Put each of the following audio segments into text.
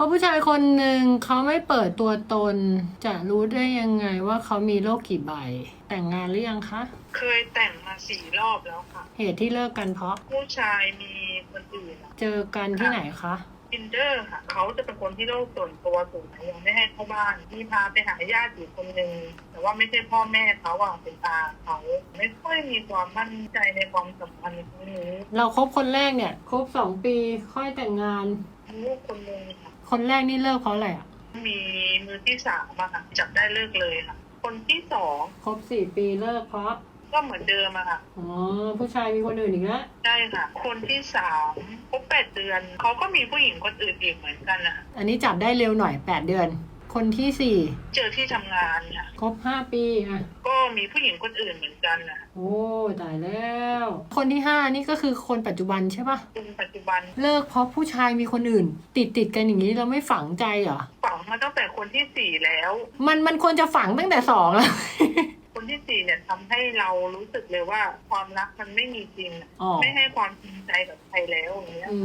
เขาผู้ชายคนหนึ่งเขาไม่เปิดตัวตน จะรู้ได้ยังไงว่าเขามีโรคกี่ใบ แต่งงานหรือยังคะ เคยแต่งมาสี่รอบแล้วค่ะ เหตุที่เลิกกันเพราะ ผู้ชายมีคนอื่นเจอกันที่ไหนคะอินเดอร์ค่ะ เขาจะเป็นคนที่โลกส่วนตัวสูงยังไม่ให้เข้าบ้าน มีพาไปหาญาติอยู่คนหนึ่งแต่ว่าไม่ใช่พ่อแม่เขาอะเป็นตาเขาไม่ค่อยมีความมั่นใจในความสัมพันธ์ครั้งนี้เราคบคนแรกเนี่ยคบสองปีค่อยแต่งงานมีลูกคนหนึ่งค่ะ คนแรกนี่เลิกเพราะอะไรอะ มีมือที่สามอะค่ะจับได้เลิกเลยค่ะ คนที่สองคบสี่ปีเลิกเพราะ ก็เหมือนเดิมอะค่ะอ๋อ ผู้ชายมีคนอื่นอีกแล้วใช่ค่ะ คนที่สามครบแปดเดือนเขาก็มีผู้หญิงคนอื่นอีกเหมือนกันนะอันนี้จับได้เร็วหน่อยแปดเดือน คนที่สี่เจอที่ทำงานค่ะคบห้าปีอะ ก็มีผู้หญิงคนอื่นเหมือนกันนะโอ้ตายแล้ว คนที่ห้านี่ก็คือคนปัจจุบันใช่ปะคุณปัจจุบันเลิกเพราะผู้ชายมีคนอื่น ติดติดๆกันอย่างนี้เราไม่ฝังใจเหรอ ฝังมาตั้งแต่คนที่สี่แล้ว มันมันควรจะฝังตั้งแต่สองแล้วคน ที่สี่เนี่ยทำให้เรารู้สึกเลยว่าความรักมันไม่มีจริงอะอ๋อ ไม่ให้ความจริงใจกับใครแล้วอย่างเงี้ย อื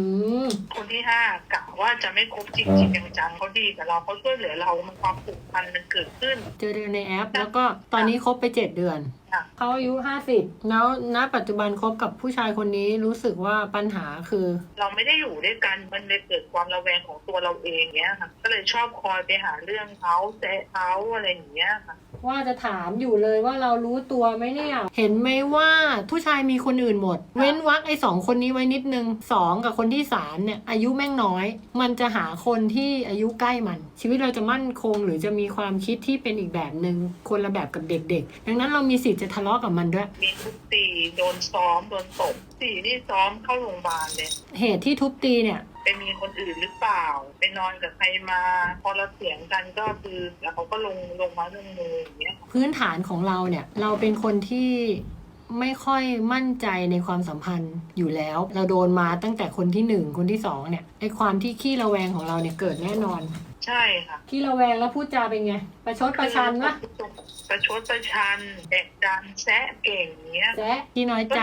ม คนที่ห้ากะว่าจะไม่คบจริงจริงจังๆเขาดีกับเราเขาช่วยเหลือเรา มันความผูกพันมันเกิดขึ้น เจอกันในแอป แล้วก็ตอนนี้คบไปเจ็ดเดือน ค่ะ เขาอายุห้าสิบแล้วณปัจจุบันคบกับผู้ชายคนนี้รู้สึกว่าปัญหาคือ เราไม่ได้อยู่ด้วยกัน มันเลยเกิดความระแวงของตัวเราเองเงี้ยค่ะ ก็เลยชอบคอยไปหาเรื่องเขาแซะเขาอะไรอย่างเงี้ยค่ะ ว่าจะถามอยู่เลยว่าเรารู้ตัวไหมเนี่ย เห็นไหมว่าผู้ชายมีคนอื่นหมด เว้นวักไอ้สองคนนี้ไว้นิดนึงสองกับคนที่สามเนี่ยอายุแม่งน้อย มันจะหาคนที่อายุใกล้มัน ชีวิตเราจะมั่นคงหรือจะมีความคิดที่เป็นอีกแบบหนึ่งคนละแบบกับเด็ก ๆ ดังนั้นเรามีสิทธิ์จะทะเลาะกับมันด้วย มีทุกตีโดนซ้อมโดนตบสี่นี่ซ้อมเข้าโรงพยาบาลเลย เหตุที่ทุบตีเนี่ย ไปมีคนอื่นหรือเปล่า ไปนอนกับใครมา พอเราเสียงกันก็คือแล้วเขาก็ลงลงมาลงมืออย่างเงี้ย พื้นฐานของเราเนี่ย เราเป็นคนที่ ไม่ค่อยมั่นใจในความสัมพันธ์อยู่แล้ว เราโดนมาตั้งแต่คนที่หนึ่งคนที่สองเนี่ยไอความที่ขี้ระแวงของเราเนี่ยเกิดแน่นอนใช่ค่ะขี้ระแวงแล้วพูดจาเป็นไง ประชดประชันวะประชดประชันแดกดันแซะเก่งอย่างเงี้ยแจ๊ะขี้น้อยใจ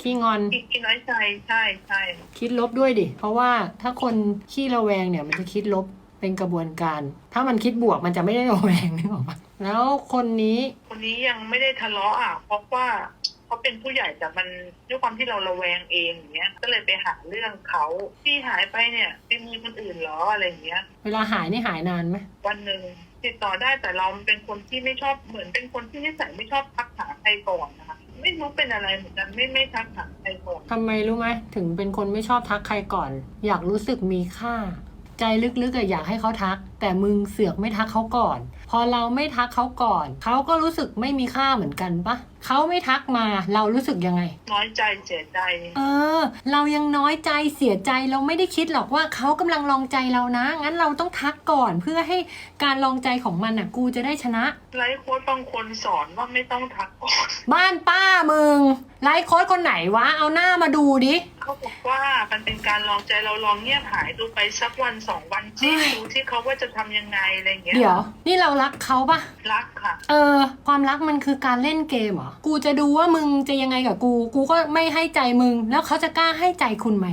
ขี้งอนคิดคิดน้อยใจใช่ใช่คิดลบด้วยดิ เพราะว่าถ้าคนขี้ระแวงเนี่ยมันจะคิดลบเป็นกระบวนการ ถ้ามันคิดบวกมันจะไม่ได้ระแวงนึกออกปะแล้วคนนี้ คนนี้ยังไม่ได้ทะเลาะอะเพราะว่า เขาเป็นผู้ใหญ่แต่มันด้วยความที่เราระแวงเองอย่างเงี้ย ก็เลยไปหาเรื่องเขาที่หายไปเนี่ยไปมีคนอื่นเหรออะไรอย่างเงี้ย เวลาหายนี่หายนานไหมวันหนึ่งติดต่อได้แต่เราเป็นคนที่ไม่ชอบเหมือนเป็นคนที่นิสัยไม่ชอบทักหาใครก่อนนะคะไม่รู้เป็นอะไรเหมือนกันไม่ไม่ทักหาใครก่อนทำไมรู้ไหมถึงเป็นคนไม่ชอบทักใครก่อน อยากรู้สึกมีค่า ใจลึกๆอะอยากให้เขาทัก แต่มึงเสือกไม่ทักเขาก่อน พอเราไม่ทักเขาก่อน เขาก็รู้สึกไม่มีค่าเหมือนกันปะ เขาไม่ทักมาเรารู้สึกยังไง น้อยใจเสียใจ เออ เรายังน้อยใจเสียใจเราไม่ได้คิดหรอกว่าเขากำลังลองใจเรานะ งั้นเราต้องทักก่อนเพื่อให้การลองใจของมันอะ กูจะได้ชนะไลฟ์โค้ดบางคนสอนว่าไม่ต้องทักก่อน บ้านป้ามึงไลฟ์โค้ดคนไหนวะเอาหน้ามาดูดิเขาบอกว่ามันเป็นการลองใจเราลองเงียบหายดูไปสักวันสองวันที่เฮ้ยดูที่เขาว่าจะทำยังไงอะไรเงี้ยเดี๋ยว นี่เรารักเขาปะรักค่ะ เออ ความรักมันคือการเล่นเกมเหรอกูจะดูว่ามึงจะยังไงกับกู กูก็ไม่ให้ใจมึง แล้วเขาจะกล้าให้ใจคุณไหม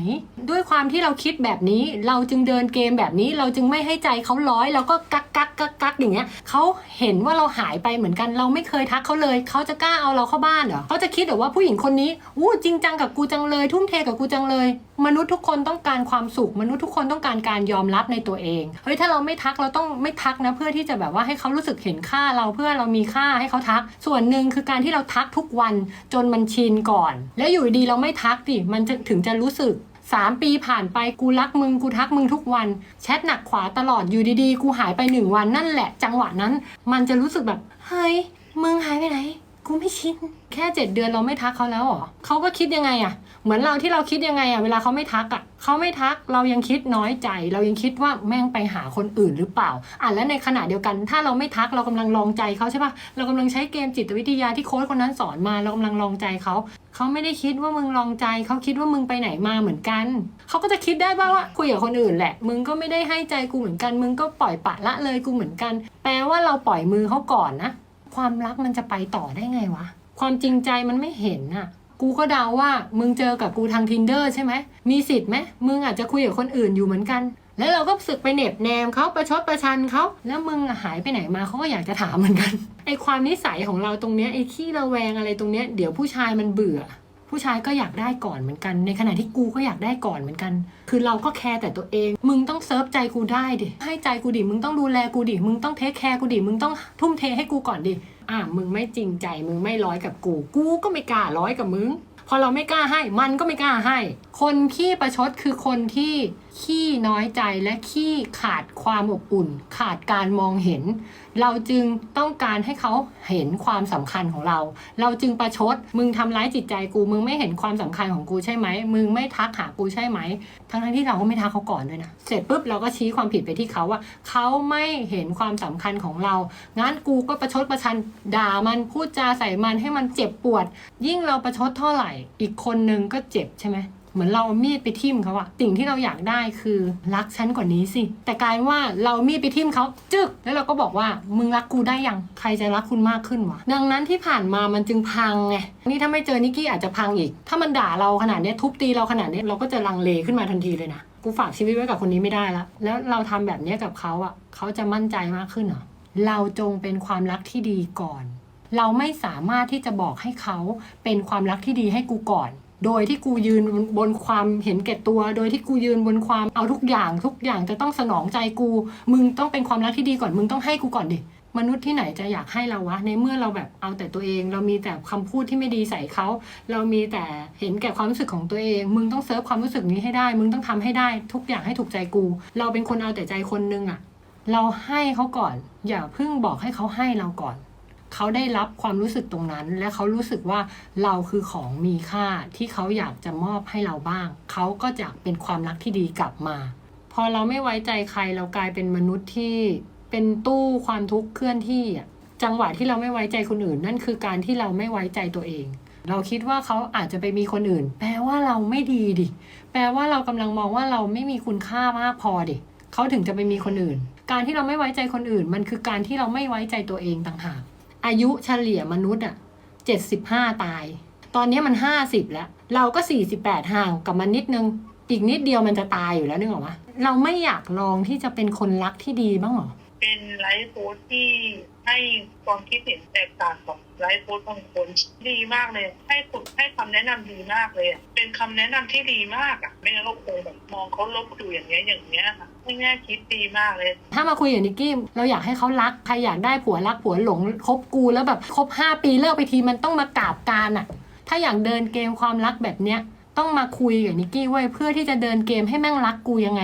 ด้วยความที่เราคิดแบบนี้ เราจึงเดินเกมแบบนี้ เราจึงไม่ให้ใจเขาร้อย เราก็กักกักกักกักอย่างเงี้ยเขาเห็นว่าเราหายไปเหมือนกัน เราไม่เคยทักเขาเลย เขาจะกล้าเอาเราเข้าบ้านเหรอเขาจะคิดเหรอว่าผู้หญิงคนนี้อู้จริงจังกับกูจังเลย ทุ่มเทกับกูจังเลย มนุษย์ทุกคนต้องการความสุข มนุษย์ทุกคนต้องการการยอมรับในตัวเองเฮ้ยถ้าเราไม่ทักเราต้องไม่ทักนะเพื่อที่จะแบบว่าให้เขารู้สึกเห็นค่าเราเพื่อเรามีค่าให้เขาทัก ส่วนหนึ่งคือการที่เราทักทุกวันจนมันชินก่อน แล้วอยู่ดีเราไม่ทักดิมันจะถึงจะรู้สึกสามปีผ่านไปกูรักมึงกูทักมึงทุกวัน แชทหนักขวาตลอดอยู่ดีๆ กูหายไปหนึ่งวันนั่นแหละ จังหวะนั้น มันจะรู้สึกแบบเฮ้ยมึงหายไปไหน กูไม่ชินแค่เจ็ดเดือนเราไม่ทักเขาแล้วหรอเขาก็คิดยังไงอะ เหมือนเราที่เราคิดยังไงอะเวลาเขาไม่ทักอะเขาไม่ทักเรายังคิดน้อยใจ เรายังคิดว่าแม่งไปหาคนอื่นหรือเปล่าอะและในขณะเดียวกัน ถ้าเราไม่ทักเรากำลังลองใจเขาใช่ปะเรากำลังใช้เกมจิตวิทยาที่โค้ชคนนั้นสอนมาเรากำลังลองใจเขาเขาไม่ได้คิดว่ามึงลองใจเขาคิดว่ามึงไปไหนมาเหมือนกันเขาก็จะคิดได้บ้างว่าคุยกับคนอื่นแหละ มึงก็ไม่ได้ให้ใจกูเหมือนกัน มึงก็ปล่อยปะละเลยกูเหมือนกัน แปลว่าเราปล่อยมือเขาก่อนนะ ความรักมันจะไปต่อได้ไงวะความจริงใจมันไม่เห็นน่ะ กูก็เดาว่า มึงเจอกับกูทาง tinder ใช่ไหม มีสิทธิ์ไหม มึงอาจจะคุยกับคนอื่นอยู่เหมือนกัน แล้วเราก็สึกไปเหน็บแนมเขาประชดประชันเขาแล้วมึงหายไปไหนมาเขาก็อยากจะถามเหมือนกันไอความนิสัยของเราตรงเนี้ยไอขี้ระแวงอะไรตรงเนี้ยเดี๋ยวผู้ชายมันเบื่อ ผู้ชายก็อยากได้ก่อนเหมือนกัน ในขณะที่กูก็อยากได้ก่อนเหมือนกัน คือเราก็แคร์แต่ตัวเอง มึงต้องเซิร์ฟใจกูได้ดิให้ใจกูดิมึงต้องดูแลกูดิมึงต้องเทคแคร์กูดิมึงต้องทุ่มเทให้กูก่อนดิ อะมึงไม่จริงใจ มึงไม่ร้อยกับกู กูก็ไม่กล้าร้อยกับมึง พอเราไม่กล้าให้ มันก็ไม่กล้าให้ คนขี้ประชดคือคนที่ ขี้น้อยใจและขี้ขาดความอบอุ่น ขาดการมองเห็น เราจึงต้องการให้เขาเห็นความสำคัญของเรา เราจึงประชด มึงทำร้ายจิตใจกู มึงไม่เห็นความสำคัญของกูใช่ไหม มึงไม่ทักหากูใช่ไหม ทั้งทั้งที่เราก็ไม่ทักเขาก่อนด้วยนะ เสร็จปุ๊บเราก็ชี้ความผิดไปที่เขาว่า เขาไม่เห็นความสำคัญของเรา งั้นกูก็ประชดประชันด่ามันพูดจาใส่มันให้มันเจ็บปวด ยิ่งเราประชดเท่าไหร่ อีกคนนึงก็เจ็บใช่ไหม เหมือนเราเอามีดไปทิ่มเขาอะสิ่งที่เราอยากได้คือรักฉันกว่านี้สิ แต่กลายว่าเรามีดไปทิ่มเขาจึก แล้วเราก็บอกว่ามึงรักกูได้ยัง ใครจะรักคุณมากขึ้นวะ ดังนั้นที่ผ่านมามันจึงพังไง นี่ถ้าไม่เจอนิกกี้อาจจะพังอีก ถ้ามันด่าเราขนาดนี้ทุบตีเราขนาดนี้เราก็จะลังเลขึ้นมาทันทีเลยนะ กูฝากชีวิตไว้กับคนนี้ไม่ได้แล้วแล้วเราทำแบบนี้กับเขาอะเขาจะมั่นใจมากขึ้นเหรอ เราจงเป็นความรักที่ดีก่อน เราไม่สามารถที่จะบอกให้เขาเป็นความรักที่ดีให้กูก่อน โดยที่กูยืนบนความเห็นแก่ตัว โดยที่กูยืนบนความเอาทุกอย่าง ทุกอย่างจะต้องสนองใจกู มึงต้องเป็นความรักที่ดีก่อน มึงต้องให้กูก่อนดิ มนุษย์ที่ไหนจะอยากให้เราวะ ในเมื่อเราแบบเอาแต่ตัวเอง เรามีแต่คำพูดที่ไม่ดีใส่เขา เรามีแต่เห็นแก่ความรู้สึกของตัวเอง มึงต้องเซิร์ฟความรู้สึกนี้ให้ได้ มึงต้องทำให้ได้ ทุกอย่างให้ถูกใจกู เราเป็นคนเอาแต่ใจคนนึงอะเราให้เขาก่อน อย่าเพิ่งบอกให้เขาให้เราก่อน เขาได้รับความรู้สึกตรงนั้น และเขารู้สึกว่าเราคือของมีค่าที่เขาอยากจะมอบให้เราบ้าง เขาก็จะเป็นความรักที่ดีกลับมา พอเราไม่ไว้ใจใครเรากลายเป็นมนุษย์ที่เป็นตู้ความทุกข์เคลื่อนที่อะจังหวะที่เราไม่ไว้ใจคนอื่น นั่นคือการที่เราไม่ไว้ใจตัวเอง เราคิดว่าเขาอาจจะไปมีคนอื่น แปลว่าเราไม่ดีดิ แปลว่าเรากำลังมองว่าเราไม่มีคุณค่ามากพอดิเขาถึงจะไปมีคนอื่น การที่เราไม่ไว้ใจคนอื่น มันคือการที่เราไม่ไว้ใจตัวเองต่างหาก อายุเฉลี่ยมนุษย์อะเจ็ดสิบห้าตาย ตอนนี้มันห้าสิบแล้ว เราก็สี่สิบแปดห่างกับมันนิดนึง อีกนิดเดียวมันจะตายอยู่แล้วนึกออกปะเราไม่อยากลองที่จะเป็นคนรักที่ดีบ้างหรอ เป็นไลฟ์โค้ชที่ให้ความคิดเห็นแตกต่างกับไลฟ์โค้ชบางคนดีมากเลย ให้ฝึกให้คำแนะนำดีมากเลยเป็นคำแนะนำที่ดีมากอะไม่งั้นเราคงแบบมองเขาลบอยู่อย่างเงี้ยอย่างเงี้ยค่ะให้แง่คิดดีมากเลย ถ้ามาคุยกับนิกกี้เราอยากให้เขารักใครอยากได้ผัวรักผัวหลงคบกูแล้วแบบคบห้าปีเลิกไปทีมันต้องมากราบการอะ ถ้าอยากเดินเกมความรักแบบเนี้ยต้องมาคุยกับนิกกี้ไว้เพื่อที่จะเดินเกมให้แม่งรักกูยังไง